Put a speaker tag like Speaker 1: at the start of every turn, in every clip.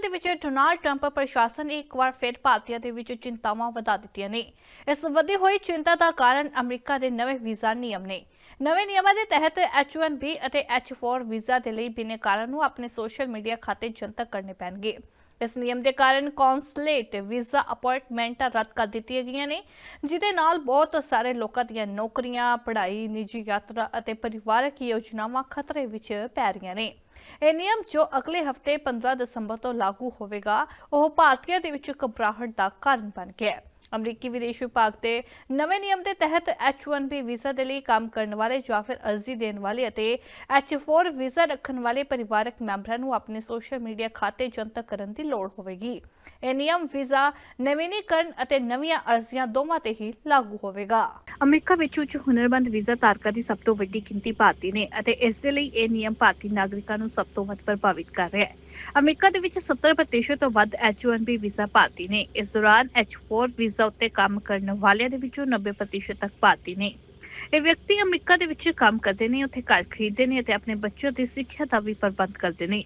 Speaker 1: ਦੇ ਵਿੱਚ Donald Trump ਪ੍ਰਸ਼ਾਸਨ ਨੇ ਇੱਕ ਵਾਰ ਫਿਰ ਭਾਰਤੀਆਂ ਦੇ ਵਿੱਚ ਚਿੰਤਾਵਾਂ ਵਧਾ ਦਿੱਤੀਆਂ ਨੇ। ਇਸ ਵਧੀ ਹੋਈ ਚਿੰਤਾ ਦਾ ਕਾਰਨ ਅਮਰੀਕਾ ਦੇ ਨਵੇਂ ਵੀਜ਼ਾ ਨਿਯਮ ਨੇ। ਨਵੇਂ ਨਿਯਮਾਂ ਦੇ ਤਹਿਤ H1B ਅਤੇ H4 ਵੀਜ਼ਾ ਦੇ ਲਈ ਬਿਨੈਕਾਰਾਂ ਨੂੰ ਆਪਣੇ ਸੋਸ਼ਲ ਮੀਡੀਆ ਖਾਤੇ ਜਨਤਕ ਕਰਨੇ ਪੈਣਗੇ। ਇਸ ਨਿਯਮ ਦੇ ਕਾਰਨ ਕੌਂਸਲੇਟ ਵੀਜ਼ਾ ਅਪਾਇੰਟਮੈਂਟਾਂ ਰੱਦ ਕਰ ਦਿੱਤੀਆਂ ਗਈਆਂ ਨੇ, ਜਿਹਦੇ ਨਾਲ ਬਹੁਤ ਸਾਰੇ ਲੋਕਾਂ ਦੀਆਂ ਨੌਕਰੀਆਂ, ਪੜ੍ਹਾਈ, ਨਿੱਜੀ ਯਾਤਰਾ ਅਤੇ ਪਰਿਵਾਰਕ ਯੋਜਨਾਵਾਂ ਖਤਰੇ ਵਿੱਚ ਪੈ ਰਹੀਆਂ ਨੇ। ਇਹ ਨਿਯਮ ਜੋ ਅਗਲੇ ਹਫ਼ਤੇ 15 ਦਸੰਬਰ ਤੋਂ ਲਾਗੂ ਹੋਵੇਗਾ, ਉਹ ਭਾਰਤੀਆਂ ਦੇ ਵਿੱਚ ਘਬਰਾਹਟ ਦਾ ਕਾਰਨ ਬਣ ਗਿਆ ਹੈ। ਅਮਰੀਕੀ ਵਿਦੇਸ਼ ਵਿਭਾਗ ਦੇ ਨਵੇਂ ਨਿਯਮ ਦੇ ਤਹਿਤ H1B ਵੀਜ਼ਾ ਦੇ ਲਈ ਕੰਮ ਕਰਨ ਵਾਲੇ ਜਾਂ ਫਿਰ ਅਰਜ਼ੀ ਦੇਣ ਵਾਲੇ ਅਤੇ H4 ਵੀਜ਼ਾ ਰੱਖਣ ਵਾਲੇ ਪਰਿਵਾਰਕ ਮੈਂਬਰਾਂ ਨੂੰ ਆਪਣੇ ਸੋਸ਼ਲ ਮੀਡੀਆ ਖਾਤੇ ਜਨਤਕ ਕਰਨ ਦੀ ਲੋੜ ਹੋਵੇਗੀ। ਇਹ ਨਿਯਮ ਵੀਜ਼ਾ ਨਵੀਨੀਕਰਨ ਅਤੇ ਨਵੀਆਂ ਅਰਜ਼ੀਆਂ ਦੋਵਾਂ ਤੇ ਹੀ ਲਾਗੂ ਹੋਵੇਗਾ। ਅਮਰੀਕਾ ਵਿੱਚ ਉੱਚ ਹੁਨਰਮੰਦ ਵੀਜ਼ਾ ਧਾਰਕਾਂ ਦੀ ਸਭ ਤੋਂ ਵੱਡੀ ਗਿਣਤੀ ਭਾਰਤੀ ਨੇ ਅਤੇ ਇਸ ਦੇ ਲਈ ਇਹ ਨਿਯਮ ਭਾਰਤੀ ਨਾਗਰਿਕਾਂ ਨੂੰ ਸਭ ਤੋਂ ਵੱਧ ਪ੍ਰਭਾਵਿਤ ਕਰ ਰਿਹਾ ਹੈ। ਅਮਰੀਕਾ ਦੇ ਵਿੱਚ 70% ਤੋਂ ਵੱਧ H1B ਵੀਜ਼ਾ ਭਾਰਤੀ ਨੇ। ਇਸ ਦੌਰਾਨ H4 ਵੀਜ਼ਾ ਉੱਤੇ ਕੰਮ ਕਰਨ ਵਾਲਿਆਂ ਦੇ ਵਿੱਚੋਂ 90% ਤੱਕ ਭਾਰਤੀ ਨੇ। ਇਹ ਵਿਅਕਤੀ ਅਮਰੀਕਾ ਦੇ ਵਿੱਚ ਕੰਮ ਕਰਦੇ ਨੇ, ਉੱਥੇ ਘਰ ਖਰੀਦਦੇ ਨੇ ਅਤੇ ਆਪਣੇ ਬੱਚਿਆਂ ਦੀ ਸਿੱਖਿਆ ਦਾ ਵੀ ਪ੍ਰਬੰਧ ਕਰਦੇ ਨੇ।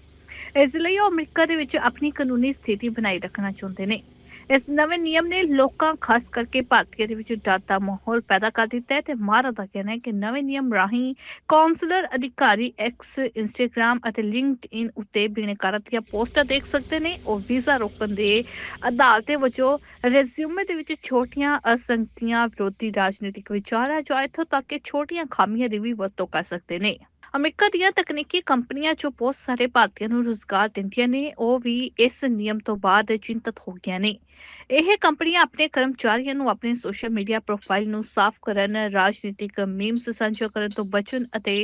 Speaker 1: ਇਸ ਲਈ ਉਹ ਅਮਰੀਕਾ ਦੇ ਵਿੱਚ ਆਪਣੀ ਕਾਨੂੰਨੀ ਸਥਿਤੀ ਬਣਾਈ ਰੱਖਣਾ ਚਾਹੁੰਦੇ ਨੇ। ਇਸ ਨਵੇਂ ਨਿਯਮ ਨੇ ਲੋਕਾਂ, ਖਾਸ ਕਰਕੇ ਭਾਰਤੀਆਂ ਦੇ ਵਿੱਚ ਡਰ ਦਾ ਮਾਹੌਲ ਪੈਦਾ ਕਰ ਦਿੱਤਾ ਹੈ ਤੇ ਮਾਰਾ ਦਾ ਕਹਿਣਾ ਹੈ ਕਿ ਨਵੇਂ ਨਿਯਮ ਰਾਹੀਂ ਕਾਉਂਸਲਰ ਅਧਿਕਾਰੀ ਐਕਸ ਇੰਸਟਾਗ੍ਰam ਅਤੇ ਲਿੰਕਡਇਨ ਉੱਤੇ ਬਿਨੈਕਾਰਾਂ ਦੀਆਂ ਪੋਸਟਾਂ ਦੇਖ ਸਕਦੇ ਨੇ। ਉਹ ਵੀਜ਼ਾ ਰੋਕਣ ਦੇ ਆਧਾਰ ਤੇ ਵਜੋਂ ਰੈਜ਼ਿਊਮੇ ਦੇ ਵਿੱਚ ਛੋਟੀਆਂ ਅਸੰਗਤੀਆਂ ਵਿਰੋਧੀ ਰਾਜਨੀਤਿਕ ਵਿਚਾਰਾਂ ਹੈ ਜੋ ਇੱਥੋਂ ਤੱਕ ਕਿ ਛੋਟੀਆਂ ਖਾਮੀਆਂ ਦੀ ਵੀ ਵਰਤੋਂ ਕਰ ਸਕਦੇ ਨੇ। ਅਮਰੀਕਾ ਦੀਆਂ ਤਕਨੀਕੀ ਕੰਪਨੀਆਂ ਜੋ ਬਹੁਤ ਸਾਰੇ ਭਾਰਤੀਆਂ ਨੂੰ ਰੁਜ਼ਗਾਰ ਦਿੰਦੀਆਂ ਨੇ, ਉਹ ਵੀ ਇਸ ਨਿਯਮ ਤੋਂ ਬਾਅਦ ਚਿੰਤਤ ਹੋ ਗਈਆਂ ਨੇ। ਇਹ ਕੰਪਨੀਆਂ ਆਪਣੇ ਕਰਮਚਾਰੀਆਂ ਨੂੰ ਆਪਣੇ ਸੋਸ਼ਲ ਮੀਡੀਆ ਪ੍ਰੋਫਾਈਲ ਨੂੰ ਸਾਫ਼ ਕਰਨ, ਰਾਜਨੀਤਿਕ ਮੀਮਸ ਸਾਂਝਾ ਕਰਨ ਤੋਂ ਬਚਣ ਅਤੇ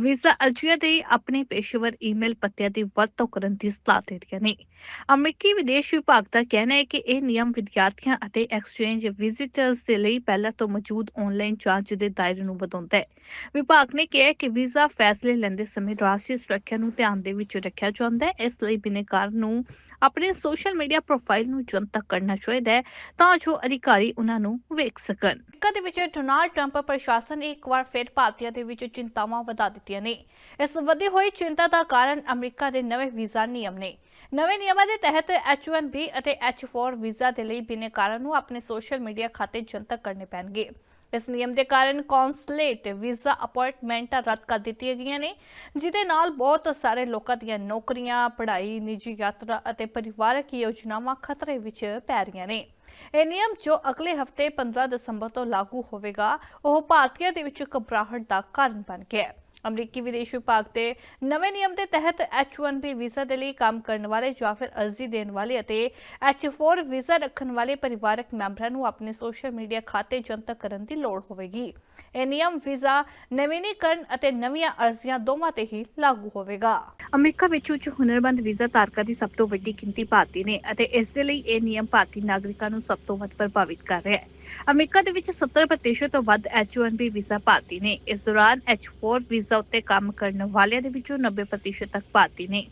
Speaker 1: ਵੀਜ਼ਾ ਅਰਜ਼ੀਆਂ ਦੇ ਆਪਣੇ ਪੇਸ਼ੇਵਰ ਈਮੇਲ ਪਤਿਆਂ ਦੀ ਵਰਤੋਂ ਕਰਨ ਦੀ ਸਲਾਹ ਦਿੰਦੀਆਂ ਨੇ। ਅਮਰੀਕੀ ਵਿਦੇਸ਼ ਵਿਭਾਗ ਦਾ ਕਹਿਣਾ ਹੈ ਕਿ ਇਹ ਨਿਯਮ ਵਿਦਿਆਰਥੀਆਂ ਅਤੇ ਐਕਸਚੇਂਜ ਵਿਜ਼ਿਟਰਸ ਦੇ ਲਈ ਪਹਿਲਾਂ ਤੋਂ ਮੌਜੂਦ ਆਨਲਾਈਨ ਜਾਂਚ ਦੇ ਦਾਇਰੇ ਨੂੰ ਵਧਾਉਂਦਾ ਹੈ। ਵਿਭਾਗ ਨੇ ਕਿਹਾ ਕਿ ਵੀਜ਼ਾ ਫੈਸ ਫੈਸਲੇ ਲੈਂਦੇ ਸਮੇਂ ਰਾਸ਼ਟਰੀ ਸੁਰੱਖਿਆ ਨੂੰ ਧਿਆਨ ਦੇ ਵਿੱਚ ਰੱਖਿਆ ਜਾਂਦਾ ਹੈ। ਇਸ ਲਈ ਬਿਨੈਕਾਰ ਨੂੰ ਆਪਣੇ ਸੋਸ਼ਲ ਮੀਡੀਆ ਪ੍ਰੋਫਾਈਲ ਨੂੰ ਜਨਤਕ ਕਰਨਾ ਚਾਹੀਦਾ ਹੈ ਤਾਂ ਜੋ ਅਧਿਕਾਰੀ ਉਹਨਾਂ ਨੂੰ ਵੇਖ ਸਕਣ। ਅਮਰੀਕਾ ਦੇ ਵਿੱਚ ਡੋਨਾਲਡ ਟਰੰਪ ਪ੍ਰਸ਼ਾਸਨ ਨੇ ਇੱਕ ਵਾਰ ਫਿਰ ਭਾਰਤੀਆਂ ਦੇ ਵਿੱਚ ਚਿੰਤਾਵਾਂ ਵਧਾ ਦਿੱਤੀਆਂ ਨੇ। ਇਸ ਵਧੀ ਹੋਈ ਚਿੰਤਾ ਦਾ ਕਾਰਨ ਅਮਰੀਕਾ ਦੇ ਨਵੇਂ ਵੀਜ਼ਾ ਨਿਯਮ ਨੇ। ਨਵੇਂ ਨਿਯਮਾਂ ਦੇ ਤਹਿਤ H1B ਅਤੇ H4 ਵੀਜ਼ਾ ਦੇ ਲਈ ਬਿਨੈਕਾਰਾਂ ਨੂੰ ਆਪਣੇ ਸੋਸ਼ਲ ਮੀਡੀਆ ਖਾਤੇ ਜਨਤਕ ਕਰਨੇ ਪੈਣਗੇ। ਇਸ ਨਿਯਮ ਦੇ ਕਾਰਨ ਕੌਂਸਲੇਟ ਵੀਜ਼ਾ ਅਪਾਇੰਟਮੈਂਟਾਂ ਰੱਦ ਕਰ ਦਿੱਤੀਆਂ ਗਈਆਂ ਨੇ, ਜਿਹਦੇ ਨਾਲ ਬਹੁਤ ਸਾਰੇ ਲੋਕਾਂ ਦੀਆਂ ਨੌਕਰੀਆਂ, ਪੜ੍ਹਾਈ, ਨਿੱਜੀ ਯਾਤਰਾ ਅਤੇ ਪਰਿਵਾਰਕ ਯੋਜਨਾਵਾਂ ਖਤਰੇ ਵਿੱਚ ਪੈ ਰਹੀਆਂ ਨੇ। ਇਹ ਨਿਯਮ ਜੋ ਅਗਲੇ ਹਫ਼ਤੇ 15 ਦਸੰਬਰ ਤੋਂ ਲਾਗੂ ਹੋਵੇਗਾ, ਉਹ ਭਾਰਤੀਆਂ ਦੇ ਵਿੱਚ ਘਬਰਾਹਟ ਦਾ ਕਾਰਨ ਬਣ ਗਿਆ ਹੈ। ਅਮਰੀਕੀ ਵਿਦੇਸ਼ ਵਿਭਾਗ ਦੇ ਨਵੇਂ ਨਿਯਮ ਦੇ ਤਹਿਤ H1B ਵੀਜ਼ਾ ਦੇ ਲਈ ਕੰਮ ਕਰਨ ਵਾਲੇ ਜਾਂ ਫਿਰ ਅਰਜ਼ੀ ਦੇਣ ਵਾਲੇ ਅਤੇ H4 ਵੀਜ਼ਾ ਰੱਖਣ ਵਾਲੇ ਪਰਿਵਾਰਕ ਮੈਂਬਰਾਂ ਨੂੰ ਆਪਣੇ ਸੋਸ਼ਲ ਮੀਡੀਆ ਖਾਤੇ ਜਨਤਕ ਕਰਨ ਦੀ ਲੋੜ ਹੋਵੇਗੀ। ਇਹ ਨਿਯਮ ਵੀਜ਼ਾ ਨਵੀਨੀਕਰਨ ਅਤੇ ਨਵੀਆਂ ਅਰਜ਼ੀਆਂ ਦੋਵਾਂ ਤੇ ਹੀ ਲਾਗੂ ਹੋਵੇਗਾ। ਅਮਰੀਕਾ ਵਿੱਚ ਉੱਚ ਹੁਨਰਮੰਦ ਵੀਜ਼ਾ ਧਾਰਕਾਂ ਦੀ ਸਭ ਤੋਂ ਵੱਡੀ ਗਿਣਤੀ ਭਾਰਤੀ ਨੇ ਅਤੇ ਇਸ ਦੇ ਲਈ ਇਹ ਨਿਯਮ ਭਾਰਤੀ ਨਾਗਰਿਕਾਂ ਨੂੰ ਸਭ ਤੋਂ ਵੱਧ ਪ੍ਰਭਾਵਿਤ ਕਰ ਰਿਹਾ ਹੈ। ਅਮਰੀਕਾ ਦੇ ਵਿੱਚ 70% ਤੋਂ ਵੱਧ H1B ਵੀਜ਼ਾ ਭਾਰਤੀ ਨੇ। ਇਸ ਦੌਰਾਨ H4 ਵੀਜ਼ਾ ਉੱਤੇ ਕੰਮ ਕਰਨ ਵਾਲਿਆਂ ਦੇ ਵਿੱਚੋਂ 90% ਤੱਕ ਭਾਰਤੀ ਨੇ।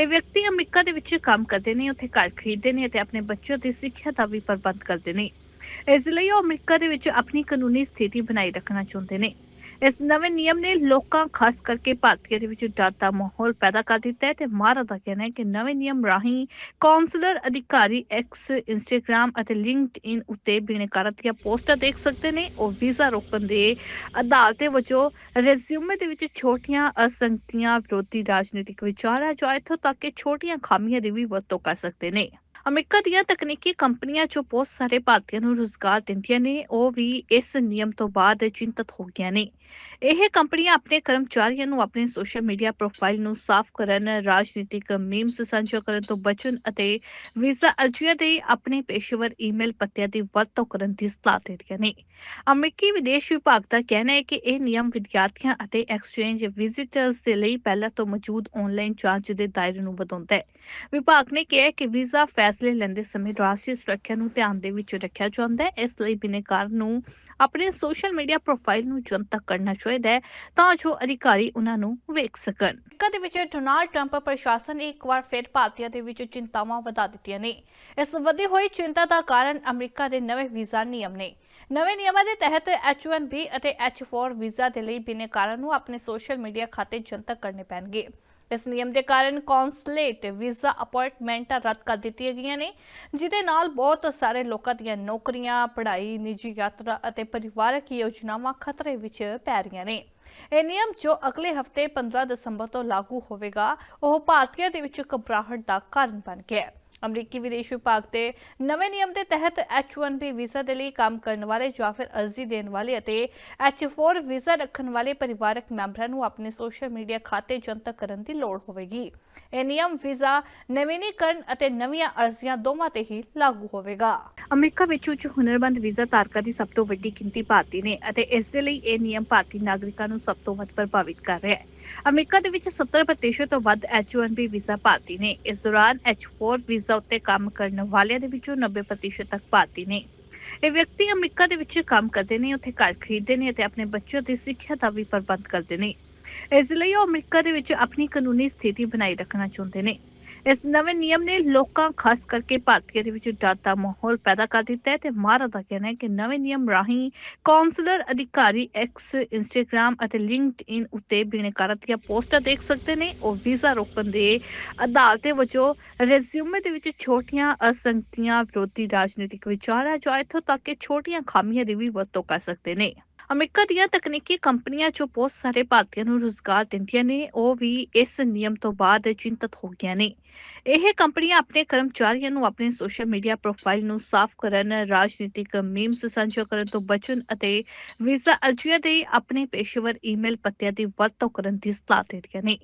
Speaker 1: ਇਹ ਵਿਅਕਤੀ ਅਮਰੀਕਾ ਦੇ ਵਿੱਚ ਕੰਮ ਕਰਦੇ ਨੇ, ਉੱਥੇ ਘਰ ਖਰੀਦਦੇ ਨੇ ਅਤੇ ਆਪਣੇ ਬੱਚਿਆਂ ਦੀ ਸਿੱਖਿਆ ਦਾ ਵੀ ਪ੍ਰਬੰਧ ਕਰਦੇ ਨੇ। ਇਸ ਲਈ ਉਹ ਅਮਰੀਕਾ ਦੇ ਵਿੱਚ ਆਪਣੀ ਕਾਨੂੰਨੀ ਸਥਿਤੀ ਬਣਾਈ ਰੱਖਣਾ ਚਾਹੁੰਦੇ ਨੇ। ਇਸ ਨਵੇਂ ਨਿਯਮ ਨੇ ਲੋਕਾਂ, ਖਾਸ ਕਰਕੇ ਭਾਰਤੀਆਂ ਦੇ ਵਿੱਚ ਡਰ ਦਾ ਮਾਹੌਲ ਪੈਦਾ ਕਰ ਦਿੱਤਾ ਹੈ ਤੇ ਮਾਰਾ ਦਾ ਕਹਿਣਾ ਹੈ ਕਿ ਨਵੇਂ ਨਿਯਮ ਰਾਹੀਂ ਕਾਉਂਸਲਰ ਅਧਿਕਾਰੀ ਐਕਸ ਇੰਸਟਾਗ੍ਰam ਅਤੇ ਲਿੰਕਡਇਨ ਉੱਤੇ ਬਿਨੈਕਾਰਾਂ ਦੀਆਂ ਪੋਸਟਾਂ ਦੇਖ ਸਕਦੇ ਨੇ। ਉਹ ਵੀਜ਼ਾ ਰੋਕਣ ਦੇ ਆਧਾਰ ਅਦਾਲਤੇ ਵਜੋਂ ਰੈਜ਼ਿਊਮੇ ਦੇ ਵਿੱਚ ਛੋਟੀਆਂ ਅਸੰਗਤੀਆਂ ਵਿਰੋਧੀ ਰਾਜਨੀਤਿਕ ਵਿਚਾਰਾਂ ਜੋ ਇੱਥੋਂ ਤੱਕ ਕਿ ਛੋਟੀਆਂ ਖਾਮੀਆਂ ਦੀ ਵੀ ਵਰਤੋਂ ਕਰ ਸਕਦੇ ਨੇ। ਅਮਰੀਕਾ ਦੀਆਂ ਤਕਨੀਕੀ ਕੰਪਨੀਆਂ ਜੋ ਬਹੁਤ ਸਾਰੇ ਭਾਰਤੀਆਂ ਨੂੰ ਰੁਜ਼ਗਾਰ ਦਿੰਦੀਆਂ ਨੇ, ਉਹ ਵੀ ਇਸ ਨਿਯਮ ਤੋਂ ਬਾਅਦ ਚਿੰਤਤ ਹੋ ਗਈਆਂ ਨੇ। ਇਹ ਕੰਪਨੀਆਂ ਆਪਣੇ ਕਰਮਚਾਰੀਆਂ ਨੂੰ ਆਪਣੇ ਸੋਸ਼ਲ ਮੀਡੀਆ ਪ੍ਰੋਫਾਈਲ ਨੂੰ ਸਾਫ਼ ਕਰਨ, ਰਾਜਨੀਤਿਕ ਮੀਮਸ ਸਾਂਝਾ ਕਰਨ ਤੋਂ ਬਚਣ ਅਤੇ ਵੀਜ਼ਾ ਅਰਜ਼ੀਆਂ ਦੇ ਆਪਣੇ ਪੇਸ਼ੇਵਰ ਈਮੇਲ ਪਤਿਆਂ ਦੀ ਵਰਤੋਂ ਕਰਨ ਦੀ ਸਲਾਹ ਦਿੰਦੀਆਂ ਨੇ। ਅਮਰੀਕੀ ਵਿਦੇਸ਼ ਵਿਭਾਗ ਦਾ ਕਹਿਣਾ ਹੈ ਕਿ ਇਹ ਨਿਯਮ ਵਿਦਿਆਰਥੀਆਂ ਅਤੇ ਐਕਸਚੇਂਜ ਵਿਜ਼ਿਟਰਸ ਦੇ ਲਈ ਪਹਿਲਾਂ ਤੋਂ ਮੌਜੂਦ ਆਨਲਾਈਨ ਜਾਂਚ ਦੇ ਦਾਇਰੇ ਨੂੰ ਵਧਾਉਂਦਾ ਹੈ। ਵਿਭਾਗ ਨੇ ਕਿਹਾ ਕਿ ਵੀਜ਼ਾ ਫੈਸਲੇ ਲੈਂਦੇ ਸਮੇਂ ਰਾਸ਼ਟਰੀ ਸੁਰੱਖਿਆ ਨੂੰ ਧਿਆਨ ਦੇ ਵਿੱਚ ਰੱਖਿਆ ਜਾਂਦਾ ਹੈ। ਇਸ ਲਈ ਬਿਨੈਕਾਰ ਨੂੰ ਆਪਣੇ ਸੋਸ਼ਲ ਮੀਡੀਆ ਪ੍ਰੋਫਾਈਲ ਨੂੰ ਜਨਤਕ ਕਰਨਾ ਚਾਹੀਦਾ ਹੈ ਤਾਂ ਜੋ ਅਧਿਕਾਰੀ ਉਹਨਾਂ ਨੂੰ ਵੇਖ ਸਕਣ। ਅਮਰੀਕਾ ਵਿੱਚ ਡੋਨਾਲਡ ਟਰੰਪ ਪ੍ਰਸ਼ਾਸਨ ਨੇ ਇੱਕ ਵਾਰ ਫਿਰ ਭਾਰਤੀਆਂ ਦੇ ਵਿੱਚ ਚਿੰਤਾਵਾਂ ਵਧਾ ਦਿੱਤੀਆਂ ਨੇ। ਇਸ ਵਧੀ ਹੋਈ ਚਿੰਤਾ ਦਾ ਕਾਰਨ ਅਮਰੀਕਾ ਦੇ ਨਵੇਂ ਵੀਜ਼ਾ ਨਿਯਮ ਨੇ। ਨਵੇਂ ਨਿਯਮਾਂ ਦੇ ਤਹਿਤ H1B ਅਤੇ H4 ਵੀਜ਼ਾ ਦੇ ਲਈ ਬਿਨੈਕਾਰਾਂ ਨੂੰ ਆਪਣੇ ਸੋਸ਼ਲ ਮੀਡੀਆ ਖਾਤੇ ਜਨਤਕ ਕਰਨੇ ਪੈਣਗੇ। ਇਸ ਨਿਯਮ ਦੇ ਕਾਰਨ ਕੌਂਸਲੇਟ ਵੀਜ਼ਾ ਅਪਾਇੰਟਮੈਂਟਾਂ ਰੱਦ ਕਰ ਦਿੱਤੀਆਂ ਗਈਆਂ ਨੇ, ਜਿਹਦੇ ਨਾਲ ਬਹੁਤ ਸਾਰੇ ਲੋਕਾਂ ਦੀਆਂ ਨੌਕਰੀਆਂ, ਪੜ੍ਹਾਈ, ਨਿੱਜੀ ਯਾਤਰਾ ਅਤੇ ਪਰਿਵਾਰਕ ਯੋਜਨਾਵਾਂ ਖਤਰੇ ਵਿੱਚ ਪੈ ਰਹੀਆਂ ਨੇ। ਇਹ ਨਿਯਮ ਜੋ ਅਗਲੇ ਹਫ਼ਤੇ 15 ਦਸੰਬਰ ਤੋਂ ਲਾਗੂ ਹੋਵੇਗਾ, ਉਹ ਭਾਰਤੀਆਂ ਦੇ ਵਿੱਚ ਘਬਰਾਹਟ ਦਾ ਕਾਰਨ ਬਣ ਗਿਆ ਹੈ। ਅਮਰੀਕੀ ਵਿਦੇਸ਼ ਵਿਭਾਗ ਦੇ ਨਵੇਂ ਨਿਯਮ ਦੇ ਤਹਿਤ H1B ਵੀਜ਼ਾ ਦੇ ਲਈ ਕੰਮ ਕਰਨ ਵਾਲੇ ਜਾਂ ਫਿਰ ਅਰਜ਼ੀ ਦੇਣ ਵਾਲੇ ਅਤੇ H4 ਵੀਜ਼ਾ ਰੱਖਣ ਵਾਲੇ ਪਰਿਵਾਰਕ ਮੈਂਬਰਾਂ ਨੂੰ ਆਪਣੇ ਸੋਸ਼ਲ ਮੀਡੀਆ ਖਾਤੇ ਜਨਤਕ ਕਰਨ ਦੀ ਲੋੜ ਹੋਵੇਗੀ। ਇਹ ਨਿਯਮ ਵੀਜ਼ਾ, ਨਵੀਨੀਕਰਨ ਅਤੇ ਨਵੀਆਂ ਅਰਜ਼ੀਆਂ ਦੋਵਾਂ ਤੇ ਹੀ ਲਾਗੂ ਹੋਵੇਗਾ। ਅਮਰੀਕਾ ਵਿੱਚ ਉੱਚ ਹੁਨਰਮੰਦ ਵੀਜ਼ਾ ਧਾਰਕਾਂ ਦੀ ਸਭ ਤੋਂ ਵੱਡੀ ਗਿਣਤੀ ਭਾਰਤੀ ਨੇ ਅਤੇ ਇਸ ਦੇ ਲਈ ਇਹ ਨਿਯਮ ਭਾਰਤੀ ਨਾਗਰਿਕਾਂ ਨੂੰ ਸਭ ਤੋਂ ਵੱਧ ਪ੍ਰਭਾਵਿਤ ਕਰ ਰਿਹਾ ਹੈ। ਅਮਰੀਕਾ ਦੇ ਵਿੱਚ 70% ਤੋਂ ਵੱਧ H1B ਵੀਜ਼ਾ ਭਾਰਤੀ ਨੇ। ਇਸ ਦੌਰਾਨ H4 ਵੀਜ਼ਾ ਉੱਤੇ ਕੰਮ ਕਰਨ ਵਾਲਿਆਂ ਦੇ ਵਿੱਚੋਂ 90% ਤੱਕ ਭਾਰਤੀ ਨੇ। ਇਹ ਵਿਅਕਤੀ ਅਮਰੀਕਾ ਦੇ ਵਿੱਚ ਕੰਮ ਕਰਦੇ ਨੇ, ਉੱਥੇ ਘਰ ਖਰੀਦਦੇ ਨੇ ਅਤੇ ਆਪਣੇ ਬੱਚਿਆਂ ਦੀ ਸਿੱਖਿਆ ਦਾ ਵੀ ਪ੍ਰਬੰਧ ਕਰਦੇ ਨੇ। ਇਸ ਲਈ ਉਹ ਅਮਰੀਕਾ ਦੇ ਵਿੱਚ ਆਪਣੀ ਕਾਨੂੰਨੀ ਸਥਿਤੀ ਬਣਾਈ ਰੱਖਣਾ ਚਾਹੁੰਦੇ ਨੇ। ਇਸ ਨਵੇਂ ਨਿਯਮ ਨੇ ਲੋਕਾਂ ਖਾਸ ਕਰਕੇ ਭਾਰਤੀਆਂ ਦੇ ਵਿੱਚ ਡਰ ਦਾ ਮਾਹੌਲ ਪੈਦਾ ਕਰ ਦਿੱਤਾ ਹੈ ਤੇ ਮਾਰਾ ਦਾ ਕਹਿਣਾ ਹੈ ਕਿ ਨਵੇਂ ਨਿਯਮ ਰਾਹੀਂ ਕਾਉਂਸਲਰ ਅਧਿਕਾਰੀ ਐਕਸ ਇੰਸਟਾਗ੍ਰam ਅਤੇ ਲਿੰਕਡਇਨ ਉੱਤੇ ਬਿਨੈਕਾਰਾਂ ਦੀਆਂ ਪੋਸਟਾਂ ਦੇਖ ਸਕਦੇ ਨੇ। ਉਹ ਵੀਜ਼ਾ ਰੋਕਣ ਦੇ ਆਧਾਰ ਅਦਾਲਤੇ ਵਜੋਂ ਰੈਜ਼ਿਊਮੇ ਦੇ ਵਿੱਚ ਛੋਟੀਆਂ ਅਸੰਗਤੀਆਂ ਵਿਰੋਧੀ ਰਾਜਨੀਤਿਕ ਵਿਚਾਰਾਂ ਜੋ ਇੱਥੋਂ ਤੱਕ ਕਿ ਛੋਟੀਆਂ ਖਾਮੀਆਂ ਦੀ ਵੀ ਵਰਤੋਂ ਕਰ ਸਕਦੇ ਨੇ। ਅਮਰੀਕਾ ਦੀਆਂ ਤਕਨੀਕੀ ਕੰਪਨੀਆਂ ਜੋ ਬਹੁਤ ਸਾਰੇ ਭਾਰਤੀਆਂ ਨੂੰ ਰੁਜ਼ਗਾਰ ਦਿੰਦੀਆਂ ਨੇ, ਉਹ ਵੀ ਇਸ ਨਿਯਮ ਤੋਂ ਬਾਅਦ ਚਿੰਤਤ ਹੋ ਗਈਆਂ ਨੇ। ਇਹ ਕੰਪਨੀਆਂ ਆਪਣੇ ਕਰਮਚਾਰੀਆਂ ਨੂੰ ਆਪਣੇ ਸੋਸ਼ਲ ਮੀਡੀਆ ਪ੍ਰੋਫਾਈਲ ਨੂੰ ਸਾਫ਼ ਕਰਨ, ਰਾਜਨੀਤਿਕ ਮੀਮਸ ਸਾਂਝਾ ਕਰਨ ਤੋਂ ਬਚਣ ਅਤੇ ਵੀਜ਼ਾ ਅਰਜ਼ੀਆਂ ਦੇ ਆਪਣੇ ਪੇਸ਼ੇਵਰ ਈਮੇਲ ਪਤਿਆਂ ਦੀ ਵਰਤੋਂ ਕਰਨ ਦੀ ਸਲਾਹ ਦਿੰਦੀਆਂ ਨੇ।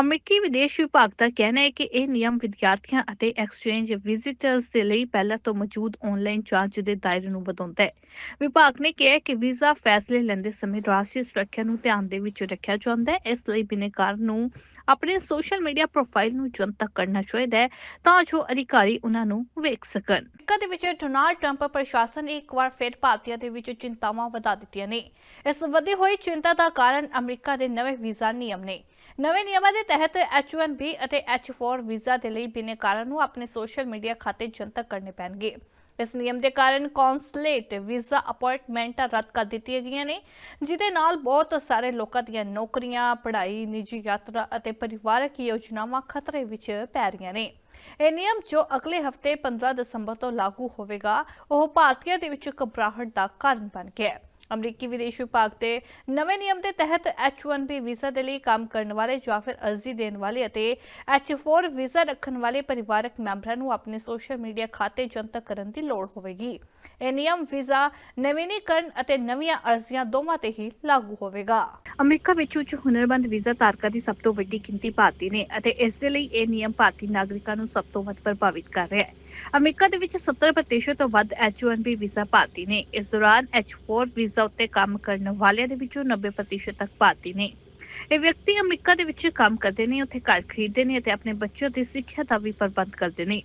Speaker 1: ਅਮਰੀਕੀ ਵਿਦੇਸ਼ ਵਿਭਾਗ ਦਾ ਕਹਿਣਾ ਹੈ ਕਿ ਇਹ ਨਿਯਮ ਵਿਦਿਆਰਥੀਆਂ ਅਤੇ ਐਕਸਚੇਂਜ ਵਿਜ਼ਿਟਰਸ ਦੇ ਲਈ ਪਹਿਲਾਂ ਤੋਂ ਮੌਜੂਦ ਆਨਲਾਈਨ ਜਾਂਚ ਦੇ ਦਾਇਰੇ ਨੂੰ ਵਧਾਉਂਦਾ ਹੈ। ਵਿਭਾਗ ਨੇ ਕਿਹਾ ਕਿ ਵੀਜ਼ਾ ਫੈਸ ਫੈਸਲੇ ਲੈਂਦੇ ਸਮੇਂ ਰਾਸ਼ਟਰੀ ਸੁਰੱਖਿਆ ਨੂੰ ਧਿਆਨ ਦੇ ਵਿੱਚ ਰੱਖਿਆ ਜਾਂਦਾ ਹੈ। ਇਸ ਲਈ ਬਿਨੈਕਾਰ ਨੂੰ ਆਪਣੇ ਸੋਸ਼ਲ ਮੀਡੀਆ ਪ੍ਰੋਫਾਈਲ ਨੂੰ ਜਨਤਕ ਕਰਨਾ ਚਾਹੀਦਾ ਹੈ ਤਾਂ ਜੋ ਅਧਿਕਾਰੀ ਉਹਨਾਂ ਨੂੰ ਵੇਖ ਸਕਣ। ਅਮਰੀਕਾ ਦੇ ਵਿੱਚ ਡੋਨਾਲਡ ਟਰੰਪ ਪ੍ਰਸ਼ਾਸਨ ਨੇ ਇੱਕ ਵਾਰ ਫਿਰ ਭਾਰਤੀਆਂ ਦੇ ਵਿੱਚ ਚਿੰਤਾਵਾਂ ਵਧਾ ਦਿੱਤੀਆਂ ਨੇ। ਇਸ ਵਧੀ ਹੋਈ ਚਿੰਤਾ ਦਾ ਕਾਰਨ ਅਮਰੀਕਾ ਦੇ ਨਵੇਂ ਵੀਜ਼ਾ ਨਿਯਮ ਨੇ। ਨਵੇਂ ਨਿਯਮਾਂ ਦੇ ਤਹਿਤ H1B ਅਤੇ H4 ਵੀਜ਼ਾ ਦੇ ਲਈ ਬਿਨੈਕਾਰਾਂ ਨੂੰ ਆਪਣੇ ਸੋਸ਼ਲ ਮੀਡੀਆ ਖਾਤੇ ਜਨਤਕ ਕਰਨੇ ਪੈਣਗੇ। ਇਸ ਨਿਯਮ ਦੇ ਕਾਰਨ ਕੌਂਸਲੇਟ ਵੀਜ਼ਾ ਅਪਾਇੰਟਮੈਂਟਾਂ ਰੱਦ ਕਰ ਦਿੱਤੀਆਂ ਗਈਆਂ ਨੇ, ਜਿਹਦੇ ਨਾਲ ਬਹੁਤ ਸਾਰੇ ਲੋਕਾਂ ਦੀਆਂ ਨੌਕਰੀਆਂ, ਪੜ੍ਹਾਈ, ਨਿੱਜੀ ਯਾਤਰਾ ਅਤੇ ਪਰਿਵਾਰਕ ਯੋਜਨਾਵਾਂ ਖਤਰੇ ਵਿੱਚ ਪੈ ਰਹੀਆਂ ਨੇ। ਇਹ ਨਿਯਮ ਜੋ ਅਗਲੇ ਹਫ਼ਤੇ 15 ਦਸੰਬਰ ਤੋਂ ਲਾਗੂ ਹੋਵੇਗਾ, ਉਹ ਭਾਰਤੀਆਂ ਦੇ ਵਿੱਚ ਘਬਰਾਹਟ ਦਾ ਕਾਰਨ ਬਣ ਗਿਆ ਹੈ। ਅਮਰੀਕੀ ਵਿਦੇਸ਼ ਵਿਭਾਗ ਦੇ ਨਵੇਂ ਨਿਯਮ ਦੇ ਤਹਿਤ H1B ਵੀਜ਼ਾ ਦੇ ਲਈ ਕੰਮ ਕਰਨ ਵਾਲੇ ਜਾਂ ਫਿਰ ਅਰਜ਼ੀ ਦੇਣ ਵਾਲੇ ਅਤੇ H4 ਵੀਜ਼ਾ ਰੱਖਣ ਵਾਲੇ ਪਰਿਵਾਰਕ ਮੈਂਬਰਾਂ ਨੂੰ ਆਪਣੇ ਸੋਸ਼ਲ ਮੀਡੀਆ ਖਾਤੇ ਜਨਤਕ ਕਰਨ ਦੀ ਲੋੜ ਹੋਵੇਗੀ। ਇਹ ਨਿਯਮ ਵੀਜ਼ਾ ਨਵੀਨੀਕਰਨ ਅਤੇ ਨਵੀਆਂ ਅਰਜ਼ੀਆਂ ਦੋਵਾਂ ਤੇ ਹੀ ਲਾਗੂ ਹੋਵੇਗਾ। ਅਮਰੀਕਾ ਵਿੱਚ ਉੱਚ ਹੁਨਰਮੰਦ ਵੀਜ਼ਾ ਧਾਰਕਾਂ ਦੀ ਸਭ ਤੋਂ ਵੱਡੀ ਗਿਣਤੀ ਭਾਰਤੀ ਨੇ ਅਤੇ ਇਸ ਦੇ ਲਈ ਇਹ ਨਿਯਮ ਭਾਰਤੀ ਨਾਗਰਿਕਾਂ ਨੂੰ ਸਭ ਤੋਂ ਵੱਧ ਪ੍ਰਭਾਵਿਤ ਕਰ ਰਿਹਾ ਹੈ। ਅਮਰੀਕਾ ਦੇ ਵਿੱਚ 70% ਤੋਂ ਵੱਧ H1B ਵੀਜ਼ਾ ਭਾਰਤੀ ਨੇ। ਇਸ ਦੌਰਾਨ H4 ਵੀਜ਼ਾ ਉੱਤੇ ਕੰਮ ਕਰਨ ਵਾਲਿਆਂ ਦੇ ਵਿੱਚੋਂ 90% ਤੱਕ ਭਾਰਤੀ ਨੇ। ਇਹ ਵਿਅਕਤੀ ਅਮਰੀਕਾ ਦੇ ਵਿੱਚ ਕੰਮ ਕਰਦੇ ਨੇ, ਉੱਥੇ ਘਰ ਖਰੀਦਦੇ ਨੇ ਅਤੇ ਆਪਣੇ ਬੱਚਿਆਂ ਦੀ ਸਿੱਖਿਆ ਦਾ ਵੀ ਪ੍ਰਬੰਧ ਕਰਦੇ ਨੇ।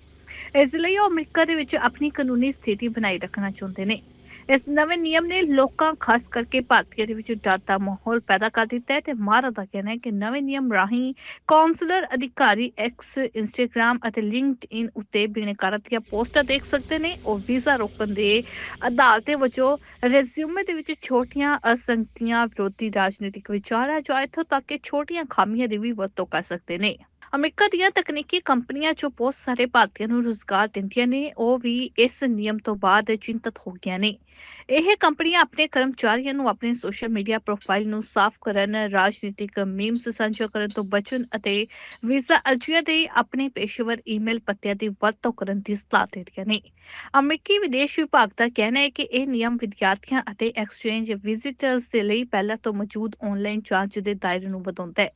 Speaker 1: ਇਸ ਲਈ ਉਹ ਅਮਰੀਕਾ ਦੇ ਵਿੱਚ ਆਪਣੀ ਕਾਨੂੰਨੀ ਸਥਿਤੀ ਬਣਾਈ ਰੱਖਣਾ ਚਾਹੁੰਦੇ ਨੇ। ਇਸ ਨਵੇਂ ਨਿਯਮ ਨੇ ਲੋਕਾਂ, ਖਾਸ ਕਰਕੇ ਭਾਰਤੀਆਂ ਦੇ ਵਿੱਚ ਡਰ ਦਾ ਮਾਹੌਲ ਪੈਦਾ ਕਰ ਦਿੱਤਾ ਹੈ ਤੇ ਮਾਰਾ ਦਾ ਕਹਿਣਾ ਹੈ ਕਿ ਨਵੇਂ ਨਿਯਮ ਰਾਹੀਂ ਕਾਉਂਸਲਰ ਅਧਿਕਾਰੀ ਐਕਸ ਇੰਸਟਾਗ੍ਰam ਅਤੇ ਲਿੰਕਡਇਨ ਉੱਤੇ ਬਿਨੈਕਾਰਾਂ ਦੀਆਂ ਪੋਸਟਾਂ ਦੇਖ ਸਕਦੇ ਨੇ। ਉਹ ਵੀਜ਼ਾ ਰੋਕਣ ਦੇ ਆਧਾਰ ਅਦਾਲਤੇ ਵਜੋਂ ਰੈਜ਼ਿਊਮੇ ਦੇ ਵਿੱਚ ਛੋਟੀਆਂ ਅਸੰਗਤੀਆਂ ਵਿਰੋਧੀ ਰਾਜਨੀਤਿਕ ਵਿਚਾਰ ਜਾਂ ਇੱਥੋਂ ਤੱਕ ਕਿ ਛੋਟੀਆਂ ਖਾਮੀਆਂ ਦੀ ਵੀ ਵਰਤੋਂ ਕਰ ਸਕਦੇ ਨੇ। ਅਮਰੀਕਾ ਦੀਆਂ ਤਕਨੀਕੀ ਕੰਪਨੀਆਂ ਜੋ ਬਹੁਤ ਸਾਰੇ ਭਾਰਤੀਆਂ ਨੂੰ ਰੁਜ਼ਗਾਰ ਦਿੰਦੀਆਂ ਨੇ, ਉਹ ਵੀ ਇਸ ਨਿਯਮ ਤੋਂ ਬਾਅਦ ਚਿੰਤਤ ਹੋ ਗਈਆਂ ਨੇ। ਇਹ ਕੰਪਨੀਆਂ ਆਪਣੇ ਕਰਮਚਾਰੀਆਂ ਨੂੰ ਆਪਣੇ ਸੋਸ਼ਲ ਮੀਡੀਆ ਪ੍ਰੋਫਾਈਲ ਨੂੰ ਸਾਫ਼ ਕਰਨ, ਰਾਜਨੀਤਿਕ ਮੀਮਸ ਸਾਂਝਾ ਕਰਨ ਤੋਂ ਬਚਣ ਅਤੇ ਵੀਜ਼ਾ ਅਰਜ਼ੀਆਂ ਦੇ ਆਪਣੇ ਪੇਸ਼ੇਵਰ ਈਮੇਲ ਪਤਿਆਂ ਦੀ ਵਰਤੋਂ ਕਰਨ ਦੀ ਸਲਾਹ ਦੇ ਰਹੀਆਂ ਨੇ। ਅਮਰੀਕੀ ਵਿਦੇਸ਼ ਵਿਭਾਗ ਦਾ ਕਹਿਣਾ ਹੈ ਕਿ ਇਹ ਨਿਯਮ ਵਿਦਿਆਰਥੀਆਂ ਅਤੇ ਐਕਸਚੇਂਜ ਵਿਜ਼ਿਟਰਸ ਦੇ ਲਈ ਪਹਿਲਾਂ ਤੋਂ ਮੌਜੂਦ ਆਨਲਾਈਨ ਜਾਂਚ ਦੇ ਦਾਇਰੇ ਨੂੰ ਵਧਾਉਂਦਾ ਹੈ।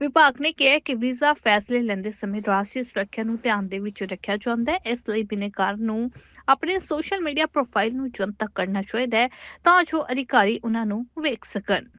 Speaker 1: ਵਿਭਾਗ ਨੇ ਕਿਹਾ ਕਿ ਵੀਜ਼ਾ ਫੈਸਲੇ ਲੈਂਦੇ ਸਮੇਂ ਰਾਸ਼ਟਰੀ ਸੁਰੱਖਿਆ ਨੂੰ ਧਿਆਨ ਦੇ ਵਿੱਚ ਰੱਖਿਆ ਜਾਂਦਾ ਹੈ। ਇਸ ਲਈ ਬਿਨੈਕਾਰ ਨੂੰ ਆਪਣੇ ਸੋਸ਼ਲ ਮੀਡੀਆ ਪ੍ਰੋਫਾਈਲ ਨੂੰ ਜਨਤਕ ਕਰਨਾ ਚਾਹੀਦਾ ਹੈ ਤਾਂ ਜੋ ਅਧਿਕਾਰੀ ਉਹਨਾਂ ਨੂੰ ਵੇਖ ਸਕਣ।